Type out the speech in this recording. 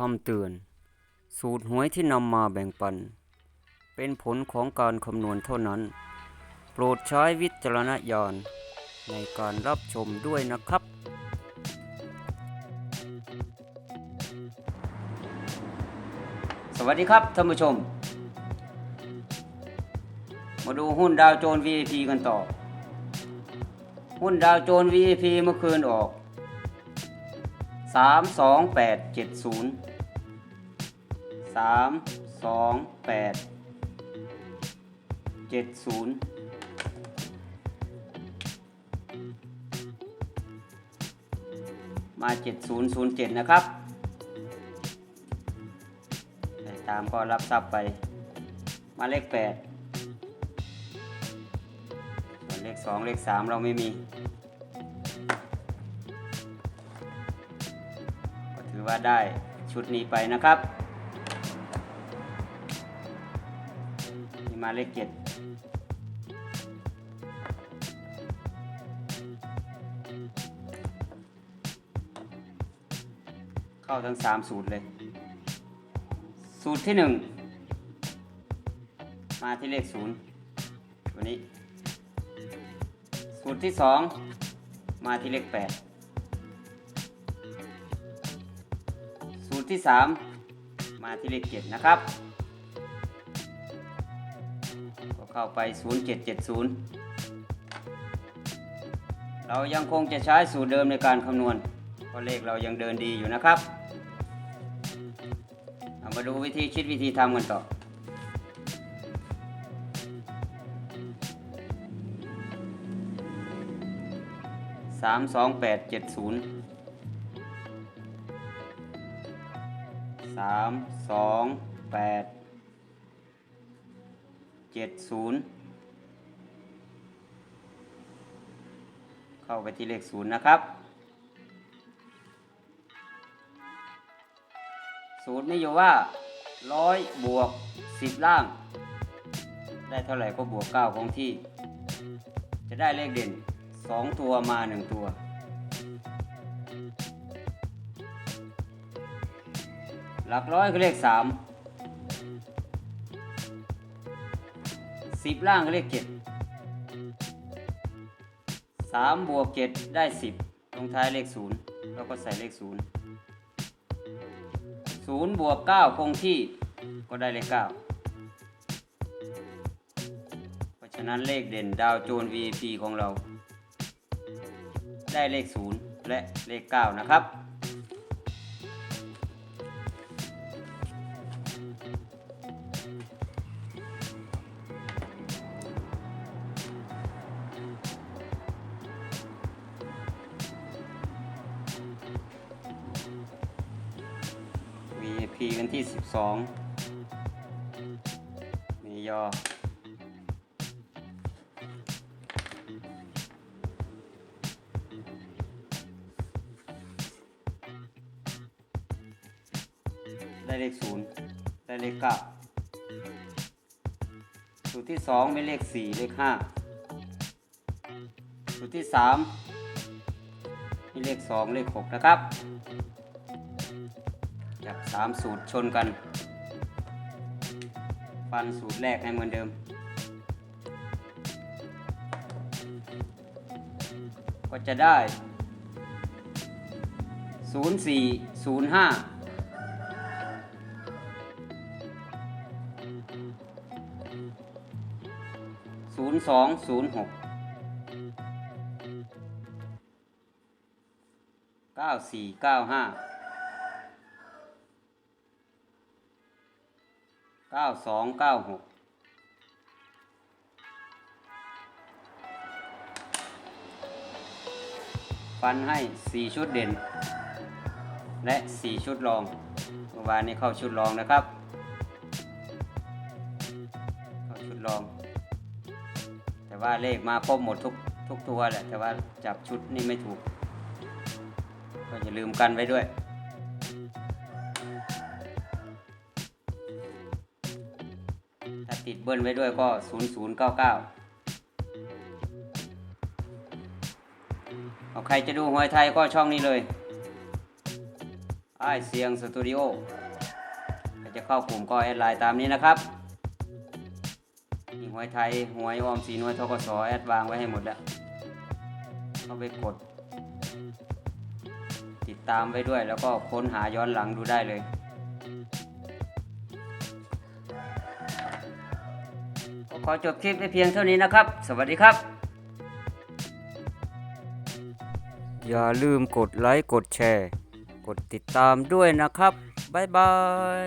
คำเตือน สูตรหวยที่นำมาแบ่งปัน เป็นผลของการคำนวณเท่านั้น โปรดใช้วิจารณญาณในการรับชมด้วยนะครับ สวัสดีครับท่านผู้ชม มาดูหุ้นดาวโจนส์ VIP กันต่อ หุ้นดาวโจนส์ VIP เมื่อคืนออกสาม สามสองแปดเจ็ดศูนย์มาเจ็ดศูนย์ศูนย์เจ็ดนะครับใครตามก็รับทรัพย์ไป มาเลขแปดส่วนเลขสองเลขสามเราไม่มี ก็ถือว่าได้ชุดนี้ไปนะครับ มาเลขเจ็ดเข้าทั้งสามสูตรเลย สูตรที่หนึ่งมาที่เลขศูนย์ตัวนี้ สูตรที่สองมาที่เลขแปดสูตรที่3มมาที่เลข7นะครับ เข้าไป 0770 เรายังคงจะใช้สูตรเดิมในการคำนวณ เพราะเลขเรายังเดินดีอยู่นะครับเอามาดูวิธีคิดวิธีทำกันต่อ สามสองแปดเจ็ดศูนย์สามสองแปด เจ็ดศูนย์เข้าไปที่เลขศูนย์นะครับสูตรนี้อยู่ว่าร้อยบวกสิบล่าง ได้เท่าไหร่ก็บวกเก้าคงที่ จะได้เลขเด่นสองตัวมาหนึ่งตัวหลักร้อยก็เลขสาม สิบล่างก็เลขเจ็ดสามบวกเจ็ดได้สิบลงท้ายเลขศูนย์แล้วก็ใส่เลขศูนย์ศูนย์บวกเก้าคงที่ก็ได้เลขเก้าเพราะฉะนั้นเลขเด่นดาวโจน VIP ของเรา ได้เลขศูนย์และเลขเก้านะครับ VIP กันที่ 12 มียอ ได้เลข 0 ได้เลข9สูตรที่2มีเลข 4 เลข 5 สูตรที่ 3 มีเลข 2 เลข 6 นะครับ ยับสามสูตรชนกัน ฟันสูตรแรกให้เหมือนเดิม ก็จะได้ 0405ศูนย์สองศูนย์หกเก้าสี่เก้าห้า องเก้าหกฟันให้สี่ชุดเด่น และสี่ชุดรองเมื่อวานนี้เข้าชุดรองนะครับ เข้าชุดรอง แต่ว่าเลขมาครบหมดทุกทุกตัวแหละ แต่ว่าจับชุดนี่ไม่ถูก ก็อย่าลืมกันไว้ด้วย เบิ้ลไว้ด้วยก็ 0099เอาใครจะดูหวยไทยก็ช่องนี้เลยไอเสียงสตูดิโอจะเข้ากลุ่มก็แอดไลน์ตามนี้นะครับมีหวยไทยหวยออมสีนวยทกสแอดวางไว้ให้หมดแล้วเข้าไปกด ติดตามไว้ด้วยแล้วก็ค้นหาย้อนหลังดูได้เลย ขอจบคลิปไปเพียงเท่านี้นะครับ สวัสดีครับ อย่าลืมกดไลค์ กดแชร์ กดติดตามด้วยนะครับ บ๊ายบาย